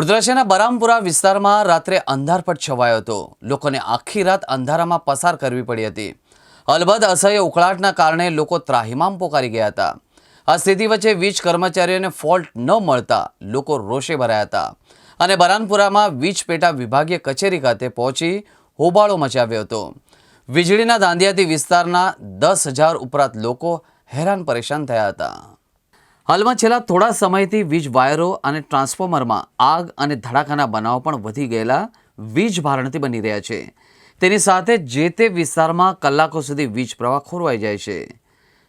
વડોદરાના બરામપુરા વિસ્તારમાં રાત્રે અંધારપટ છવાયો હતો. લોકોને આખી રાત અંધારામાં પસાર કરવી પડી હતી. અલબત્ત અસહ્ય ઉકળાટના કારણે લોકો ત્રાહિમામ પોકારી ગયા હતા. આ સ્થિતિ વચ્ચે વીજ કર્મચારીઓને ફોલ્ટ ન મળતા લોકો રોષે ભરાયા હતા. અને બરાનપુરામાં વીજ પેટા વિભાગીય કચેરી ખાતે પહોંચી હોબાળો મચાવ્યો હતો. વીજળીના દાંડિયાથી વિસ્તારના દસ હજાર ઉપરાંત લોકો હેરાન પરેશાન થયા હતા. હાલમાં છેલ્લા થોડા સમયથી વીજ વાયરો અને ટ્રાન્સફોર્મરમાં આગ અને ધડાકાના બનાવ પણ વધી ગયેલા વીજ ભારણથી બની રહ્યા છે. તેની સાથે જે તે વિસ્તારમાં કલાકો સુધી વીજ પ્રવાહ ખોરવાઈ જાય છે.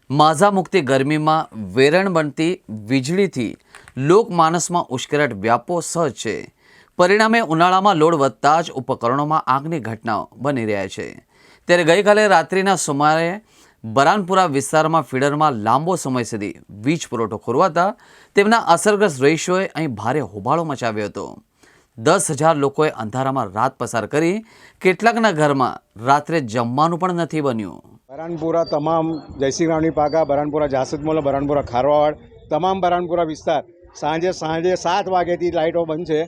માઝા મુક્તિ ગરમીમાં વેરણ બનતી વીજળીથી લોકમાનસમાં ઉશ્કેરાટ વ્યાપો સહજ છે. પરિણામે ઉનાળામાં લોડ વધતા જ ઉપકરણોમાં આગની ઘટનાઓ બની રહ્યા છે. ત્યારે ગઈકાલે રાત્રિના સુમારે બરાનપુરા વિસ્તારમાં ફીડરમાં લાંબો સમય સુધી વીજ પુરવઠો ખોરવાતા તેમના અસરગ્રસ્ત રહીશોએ અહીં ભારે હોબાળો મચાવ્યો હતો. દસ હજાર લોકોએ અંધારામાં રાત પસાર કરી કેટલાકના ઘરમાં રાત્રે જમવાનું પણ નથી બન્યું. બરાનપુરા તમામ જયસિંહ રાવની પાકા બરાનપુરા જાસદમોલા બરાનપુરા ખારવાવાડ તમામ બરાનપુરા વિસ્તાર સાંજે સાંજે સાત વાગ્યાથી લાઇટો બંધ છે.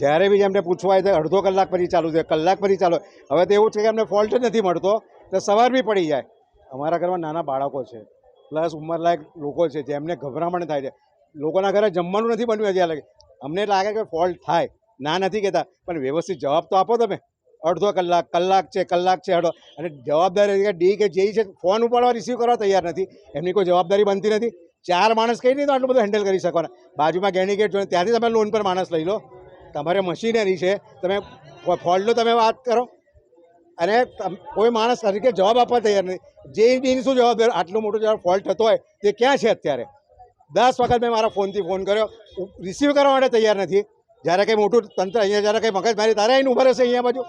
જ્યારે બી એમને પૂછવા આવે તો અડધો કલાક પછી ચાલુ છે, કલાક પછી ચાલુ. હવે તો એવું છે કે અમને ફોલ્ટ નથી મળતો, તો સવાર બી પડી જાય. અમારા ઘરમાં નાના બાળકો છે. પ્લસ ઉંમરલાયક લોકો છે જેમને ગભરામણ થાય છે. લોકોના ઘરે જમવાનું નથી બન્યું હજી લાગે. અમને લાગે કે ફોલ્ટ થાય. ના નથી કહેતા, પણ વ્યવસ્થિત જવાબ તો આપો તમે. અડધો કલાક કલાક છે કલાક છે, અડધો. અને જવાબદારી ડી કે જે છે ફોન ઉપાડવા રિસીવ કરવા તૈયાર નથી. એમની કોઈ જવાબદારી બનતી નથી. ચાર માણસ કઈ નહીં તો આટલું બધું હેન્ડલ કરી શકવાના. બાજુમાં ગેણીગેટ જોઈએ ત્યાંથી તમે લોન પર માણસ લઈ લો. તમારે મશીનરી છે, તમે ફોલ્ટનો તમે વાત કરો. અને કોઈ માણસ તરીકે જવાબ આપવા તૈયાર નથી જે એની શું જવાબદાર આટલું મોટું જવાબ ફોલ્ટ થતો હોય, તે ક્યાં છે અત્યારે? દસ વખત મેં મારા ફોનથી ફોન કર્યો. રિસીવ કરવા માટે તૈયાર નથી. જ્યારે કંઈ મોટું તંત્ર અહીંયા, જ્યારે કંઈ મગજમારી, તારે આવીને ઊભા રહેશે અહીંયા બાજુ?